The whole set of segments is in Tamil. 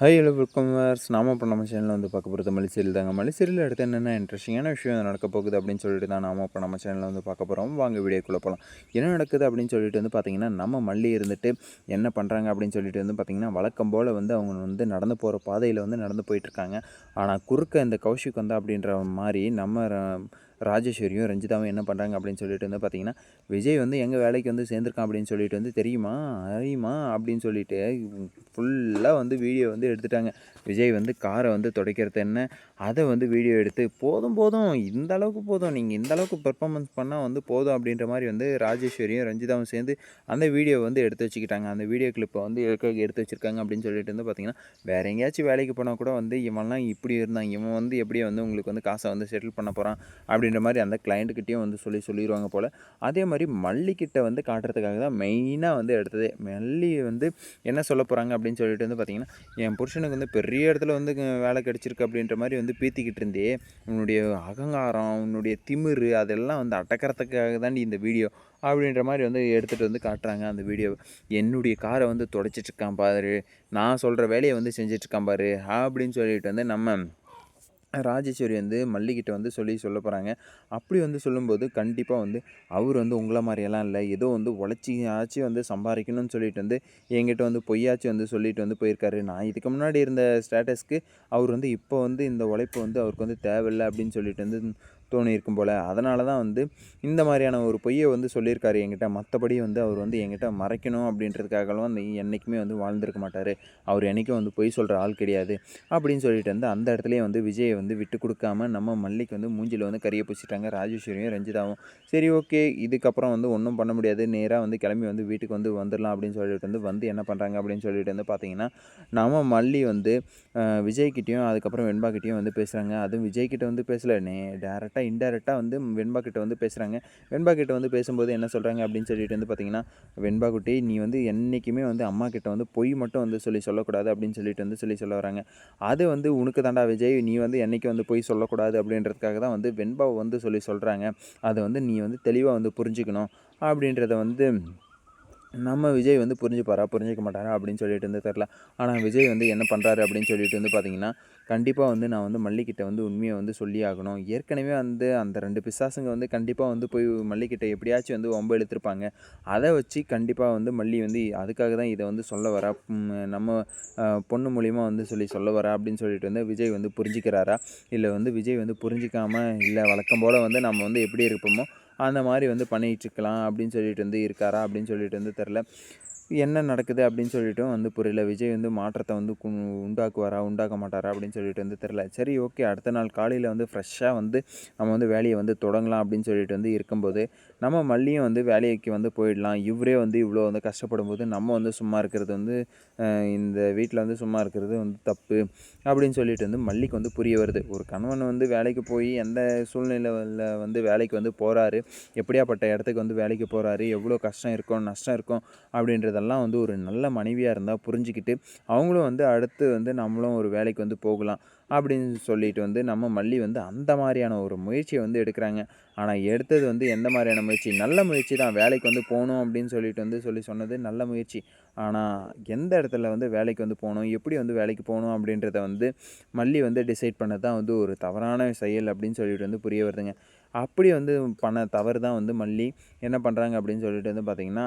ஹை ஹலோ வெல்கம் வேர்ஸ் நாம இப்போ நம்ம சேனலில் வந்து பார்க்க போகிறது மலிசீரியல் தாங்க. மலிசீரியல் அடுத்து என்னென்ன இன்ட்ரெஸ்டிங்கான விஷயம் நடக்க போகுது அப்படின்னு சொல்லிட்டு தான் நாம இப்போ நம்ம சேனலில் வந்து பார்க்க போகிறோம் வாங்க வீடியோக்குள்ளே போகலாம் என்ன நடக்குது அப்படின்னு சொல்லிட்டு வந்து பார்த்திங்கன்னா நம்ம மல்லி இருந்துட்டு என்ன பண்ணுறாங்க அப்படின்னு சொல்லிட்டு வந்து பார்த்திங்கன்னா வழக்கம் போல் வந்து அவங்க வந்து நடந்து போகிற பாதையில் வந்து நடந்து போயிட்டுருக்காங்க ஆனால் குறுக்க இந்த கௌஷிக் வந்து அப்படின்ற மாதிரி நம்ம ராஜேஸ்வரியும் ரஞ்சிதாவும் என்ன பண்ணுறாங்க அப்படின்னு சொல்லிட்டு வந்து பார்த்தீங்கன்னா விஜய் வந்து எங்கள் வேலைக்கு வந்து சேர்ந்துருக்கான் அப்படின்னு சொல்லிட்டு வந்து தெரியுமா? அறியுமா அப்படின்னு சொல்லிட்டு ஃபுல்லாக வந்து வீடியோ வந்து எடுத்துட்டாங்க. விஜய் வந்து காரை வந்து துடைக்கிறது என்ன? அதை வந்து வீடியோ எடுத்து போதும் போதும். இந்த அளவுக்கு போதும். நீங்கள் இந்த அளவுக்கு பெர்ஃபார்மன்ஸ் பண்ணால் வந்து போதும் அப்படின்ற மாதிரி வந்து ராஜேஸ்வரியும் ரஞ்சிதாவும் சேர்ந்து அந்த வீடியோ வந்து எடுத்து வச்சுக்கிட்டாங்க. அந்த வீடியோ கிளிப்பை வந்து எடுக்க எடுத்து வச்சுருக்காங்க அப்படின்னு சொல்லிட்டு வந்து பார்த்தீங்கன்னா வேறு எங்கேயாச்சும் வேலைக்கு போனால் கூட வந்து இவன்லாம் இப்படி இருந்தான். இவன் வந்து எப்படி வந்து உங்களுக்கு வந்து காசை வந்து செட்டில் பண்ண போகிறான் அப்படி அப்படின்ற மாதிரி அந்த கிளைண்ட்டுக்கிட்டேயும் வந்து சொல்லி சொல்லிடுவாங்க போல். அதே மாதிரி மல்லிக்கிட்ட வந்து காட்டுறதுக்காக தான் மெயினாக வந்து எடுத்ததே. மல்லி வந்து என்ன சொல்ல போகிறாங்க அப்படின்னு சொல்லிட்டு வந்து பார்த்திங்கன்னா என் புருஷனுக்கு வந்து பெரிய இடத்துல வந்து வேலை கிடச்சிருக்கு அப்படின்ற மாதிரி வந்து பீத்திக்கிட்டு இருந்தே உன்னுடைய அகங்காரம் உன்னுடைய திமிரு அதெல்லாம் வந்து அடக்கிறதுக்காக தாண்டி இந்த வீடியோ அப்படின்ற மாதிரி வந்து எடுத்துகிட்டு வந்து காட்டுறாங்க அந்த வீடியோ என்னுடைய காரை வந்து தொடச்சிட்ருக்கான் பாரு. நான் சொல்கிற வேலையை வந்து செஞ்சிட்ருக்கான் பாரு அப்படின்னு சொல்லிட்டு வந்து நம்ம ராஜேஸ்வரி வந்து மல்லிகிட்ட வந்து சொல்லி சொல்ல போகிறாங்க அப்படி வந்து சொல்லும்போது கண்டிப்பாக வந்து அவர் வந்து உங்களை மாதிரியெல்லாம் இல்லை. ஏதோ வந்து உழைச்சியாச்சும் வந்து சம்பாதிக்கணும்னு சொல்லிட்டு வந்து என்கிட்ட வந்து பொய்யாச்சும் வந்து சொல்லிட்டு வந்து போயிருக்காரு. நான் இதுக்கு முன்னாடி இருந்த ஸ்டேட்டஸ்க்கு அவர் வந்து இப்போ வந்து இந்த உழைப்பு வந்து அவருக்கு வந்து தேவையில்லை அப்படின்னு சொல்லிட்டு வந்து தோணியிருக்கும் போல். அதனால தான் வந்து இந்த மாதிரியான ஒரு பொய்யை வந்து சொல்லியிருக்காரு என்கிட்ட. மற்றபடி வந்து அவர் வந்து என்கிட்ட மறைக்கணும் அப்படின்றதுக்காகலாம் வந்து என்றைக்குமே வந்து வாழ்ந்திருக்க மாட்டார். அவர் என்றைக்கும் வந்து பொய் சொல்கிற ஆள் கிடையாது. அப்படின்னு சொல்லிட்டு வந்து அந்த இடத்துலயே வந்து விஜயை வந்து விட்டு கொடுக்காம நம்ம மல்லிக்கு வந்து மூஞ்சில் வந்து கறியை பூச்சிட்டாங்க ராஜேஸ்வரியும் ரஞ்சிதாவும். சரி ஓகே. இதுக்கப்புறம் வந்து ஒன்றும் பண்ண முடியாது. நேராக வந்து கிளம்பி வந்து வீட்டுக்கு வந்து வந்துடலாம் அப்படின்னு சொல்லிட்டு வந்து வந்து என்ன பண்ணுறாங்க அப்படின்னு சொல்லிட்டு வந்து பார்த்தீங்கன்னா நம்ம மல்லி வந்து விஜய்கிட்டையும் அதுக்கப்புறம் வெண்பாக்கிட்டேயும் வந்து பேசுகிறாங்க அதுவும் விஜய்கிட்ட வந்து பேசல. நே டேரெக்டாக இன்டெரக்டாக வந்து வெண்பா கிட்ட வந்து பேசுகிறாங்க வெண்பா கிட்ட வந்து பேசும்போது என்ன சொல்கிறாங்க அப்படின்னு சொல்லிட்டு வந்து பார்த்தீங்கன்னா வெண்பா குட்டி நீ வந்து என்றைக்குமே வந்து அம்மா கிட்ட வந்து பொய் மட்டும் வந்து சொல்லி சொல்லக்கூடாது அப்படின்னு சொல்லிட்டு வந்து சொல்லி சொல்ல வராங்க. அது வந்து உனக்கு தாண்டா விஜய் நீ வந்து என்னைக்கு வந்து பொய் சொல்லக்கூடாது அப்படின்றதுக்காக தான் வந்து வெண்பாவை வந்து சொல்லி சொல்கிறாங்க அதை வந்து நீ வந்து தெளிவாக வந்து புரிஞ்சுக்கணும் அப்படின்றத வந்து நம்ம விஜய் வந்து புரிஞ்சுப்பாரா புரிஞ்சிக்க மாட்டாரா அப்படின்னு சொல்லிட்டு வந்து தெரில ஆனால் விஜய் வந்து என்ன பண்ணுறாரு அப்படின்னு சொல்லிட்டு வந்து பார்த்தீங்கன்னா கண்டிப்பாக வந்து நான் வந்து மல்லிக்கிட்ட வந்து உண்மையை வந்து சொல்லி ஆகணும். ஏற்கனவே வந்து அந்த ரெண்டு பிசாசுங்க வந்து கண்டிப்பாக வந்து போய் மல்லிக்கிட்ட எப்படியாச்சும் வந்து ஒம்ப எடுத்திருப்பாங்க அதை வச்சு கண்டிப்பாக வந்து மல்லி வந்து அதுக்காக தான் இதை வந்து சொல்ல வரா. நம்ம பொண்ணு மூலிமா வந்து சொல்லி சொல்ல வரா அப்படின்னு சொல்லிட்டு வந்து விஜய் வந்து புரிஞ்சுக்கிறாரா? இல்லை வந்து விஜய் வந்து புரிஞ்சிக்காமல் இல்லை வழக்கம் போல் வந்து நம்ம வந்து எப்படி இருப்போமோ அந்த மாதிரி வந்து பண்ணிகிட்டு இருக்கலாம் அப்படின்னு சொல்லிட்டு வந்து இருக்காரா அப்படின்னு சொல்லிட்டு வந்து தெரில என்ன நடக்குது அப்படின்னு சொல்லிட்டும் வந்து புரியல. விஜய் வந்து மாற்றத்தை வந்து உண்டாக்குவாரா உண்டாக்க மாட்டாரா அப்படின்னு சொல்லிட்டு வந்து தெரில சரி ஓகே அடுத்த நாள் காலையில் வந்து ஃப்ரெஷ்ஷாக வந்து நம்ம வந்து வேலையை வந்து தொடங்கலாம் அப்படின்னு சொல்லிட்டு வந்து இருக்கும்போது நம்ம மல்லியும் வந்து வேலைக்கு வந்து போயிடலாம். இவரே வந்து இவ்வளோ வந்து கஷ்டப்படும் போது நம்ம வந்து சும்மா இருக்கிறது வந்து இந்த வீட்டில் வந்து சும்மா இருக்கிறது வந்து தப்பு அப்படின்னு சொல்லிட்டு வந்து மல்லிக்கு வந்து புரிய வருது. ஒரு கணவன் வந்து வேலைக்கு போய் எந்த சூழ்நிலையில் வந்து வேலைக்கு வந்து போகிறாரு எப்படியாப்பட்ட இடத்துக்கு வந்து வேலைக்கு போகிறாரு எவ்வளோ கஷ்டம் இருக்கும்? நஷ்டம் இருக்கும்? அப்படின்றதெல்லாம் வந்து ஒரு நல்ல மனைவியாக இருந்தால் புரிஞ்சுக்கிட்டு அவங்களும் வந்து அடுத்து வந்து நம்மளும் ஒரு வேலைக்கு வந்து போகலாம். அப்படின்னு சொல்லிட்டு வந்து நம்ம மல்லி வந்து அந்த மாதிரியான ஒரு முயற்சியை வந்து எடுக்கிறாங்க. ஆனால் எடுத்தது வந்து எந்த மாதிரியான முயற்சி? நல்ல முயற்சி தான். வேலைக்கு வந்து போகணும் அப்படின்னு சொல்லிட்டு வந்து சொல்லி சொன்னது நல்ல முயற்சி. ஆனால் எந்த இடத்துல வந்து வேலைக்கு வந்து போகணும்? எப்படி வந்து வேலைக்கு போகணும் அப்படின்றத வந்து மல்லி வந்து டிசைட் பண்ண தான் வந்து ஒரு தவறான செயல் அப்படின்னு சொல்லிட்டு வந்து புரிய வருதுங்க. அப்படி வந்து பண்ண தவறு தான் வந்து மல்லி. என்ன பண்ணுறாங்க அப்படின்னு சொல்லிட்டு வந்து பார்த்திங்கன்னா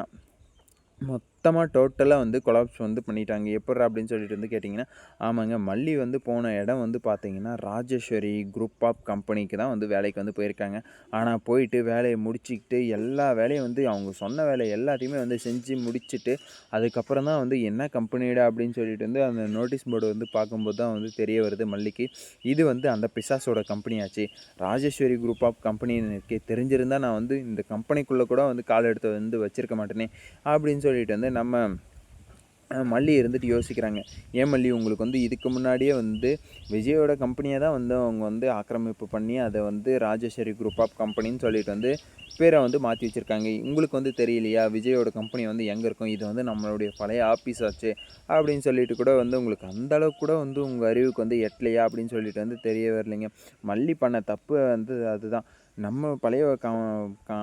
மொத்தமாக டோட்டலாக வந்து கொலாப்ஸ் வந்து பண்ணிட்டாங்க. எப்பட்றா அப்படின்னு சொல்லிட்டு வந்து கேட்டிங்கன்னா ஆமாங்க மல்லி வந்து போன இடம் வந்து பார்த்தீங்கன்னா ராஜேஸ்வரி குரூப் ஆஃப் கம்பெனிக்கு தான் வந்து வேலைக்கு வந்து போயிருக்காங்க. ஆனால் போயிட்டு வேலையை முடிச்சுக்கிட்டு எல்லா வேலையும் வந்து அவங்க சொன்ன வேலை எல்லாத்தையுமே வந்து செஞ்சு முடிச்சுட்டு அதுக்கப்புறம் தான் வந்து என்ன கம்பெனிடா அப்படின்னு சொல்லிட்டு வந்து அந்த நோட்டீஸ் போர்டு வந்து பார்க்கும்போது தான் வந்து தெரிய வருது மல்லிக்கு. இது வந்து அந்த பிசாஸோட கம்பெனியாச்சு ராஜேஸ்வரி குரூப் ஆஃப் கம்பெனின்னு இருக்கே தெரிஞ்சிருந்தால் நான் வந்து இந்த கம்பெனிக்குள்ளே கூட வந்து கால் எடுத்து வந்து வச்சிருக்க மாட்டேனே அப்படின்னு சொல்லிட்டு வந்து நம்ம மல்லி இருந்துட்டு யோசிக்கிறாங்க. ஏன் மல்லி? உங்களுக்கு வந்து இதுக்கு முன்னாடியே வந்து விஜயோட கம்பெனியை தான் வந்து அவங்க வந்து ஆக்கிரமிப்பு பண்ணி அதை வந்து ராஜேஸ்வரி குரூப் ஆஃப் கம்பெனின்னு சொல்லிட்டு வந்து பேரை வந்து மாற்றி வச்சுருக்காங்க. உங்களுக்கு வந்து தெரியலையா? விஜயோட கம்பெனி வந்து எங்கே இருக்கும்? இது வந்து நம்மளுடைய பழைய ஆஃபீஸ் ஆச்சு அப்படின்னு சொல்லிட்டு கூட வந்து உங்களுக்கு அந்தளவுக்கு கூட வந்து உங்கள் அறிவுக்கு வந்து எட்டலையா அப்படின்னு சொல்லிட்டு வந்து தெரிய வரலைங்க. மல்லி பண்ண தப்பு வந்து அதுதான். நம்ம பழைய கா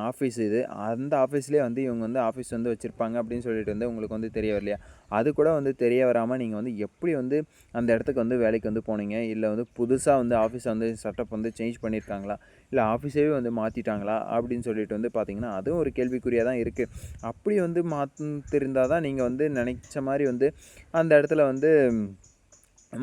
ஆஃபீஸ் இது. அந்த ஆஃபீஸ்லேயே வந்து இவங்க வந்து ஆஃபீஸ் வந்து வச்சுருப்பாங்க அப்படின்னு சொல்லிட்டு வந்து உங்களுக்கு வந்து தெரிய வரலையா? அது கூட வந்து தெரிய வராமல் நீங்கள் வந்து எப்படி வந்து அந்த இடத்துக்கு வந்து வேலைக்கு வந்து போனீங்க? இல்லை வந்து புதுசாக வந்து ஆஃபீஸை வந்து செட்டப் வந்து சேஞ்ச் பண்ணியிருக்காங்களா இல்லை ஆஃபீஸே வந்து மாற்றிட்டாங்களா அப்படின்னு சொல்லிட்டு வந்து பார்த்தீங்கன்னா அதுவும் ஒரு கேள்விக்குறியாக தான் இருக்குது அப்படி வந்து மாற்றிருந்தால் தான் நீங்கள் வந்து நினச்ச மாதிரி வந்து அந்த இடத்துல வந்து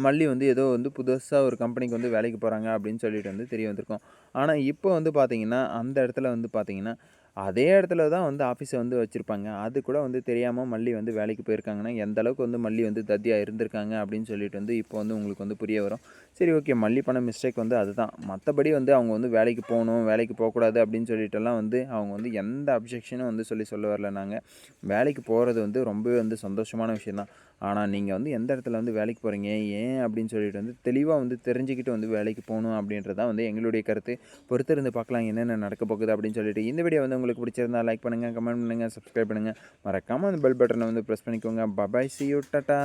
மல்லி வந்து ஏதோ வந்து புதுசாக ஒரு கம்பெனிக்கு வந்து வேலைக்கு போகிறாங்க அப்படின்னு சொல்லிட்டு வந்து தெரிய வந்திருக்கும். ஆனால் இப்போ வந்து பார்த்தீங்கன்னா அந்த இடத்துல வந்து பார்த்தீங்கன்னா அதே இடத்துல தான் வந்து ஆஃபீஸை வந்து வச்சுருப்பாங்க. அது கூட வந்து தெரியாமல் மல்லி வந்து வேலைக்கு போயிருக்காங்கன்னா எந்த அளவுக்கு வந்து மல்லி வந்து தத்தியாக இருந்திருக்காங்க அப்படின்னு சொல்லிட்டு வந்து இப்போ வந்து உங்களுக்கு வந்து புரிய வரும். சரி ஓகே. மல்லி பண்ண மிஸ்டேக் வந்து அதுதான். மற்றபடி வந்து அவங்க வந்து வேலைக்கு போகணும் வேலைக்கு போகக்கூடாது அப்படின்னு சொல்லிட்டுலாம் வந்து அவங்க வந்து எந்த அப்ஜெக்ஷனும் வந்து சொல்லி சொல்ல வரல நாங்கள் வேலைக்கு போகிறது வந்து ரொம்பவே வந்து சந்தோஷமான விஷயம் தான். ஆனால் நீங்கள் வந்து எந்த இடத்துல வந்து வேலைக்கு போகிறீங்க ஏன்? அப்படின்னு சொல்லிட்டு வந்து தெளிவாக வந்து தெரிஞ்சுக்கிட்டு வந்து வேலைக்கு போகணும் அப்படின்றது தான் வந்து எங்களுடைய கருத்து. பொறுத்திருந்து பார்க்கலாம் என்னென்ன நடக்க போகுது அப்படின்னு சொல்லிட்டு. இந்த வீடியோ வந்து உங்களுக்கு பிடிச்சிருந்தா லைக் பண்ணுங்கள் கமெண்ட் பண்ணுங்கள் சப்ஸ்கிரைப் பண்ணுங்கள் மறக்காமல் அந்த பெல் பட்டனை வந்து ப்ரெஸ் பண்ணிக்கோங்க. Bye bye C you tata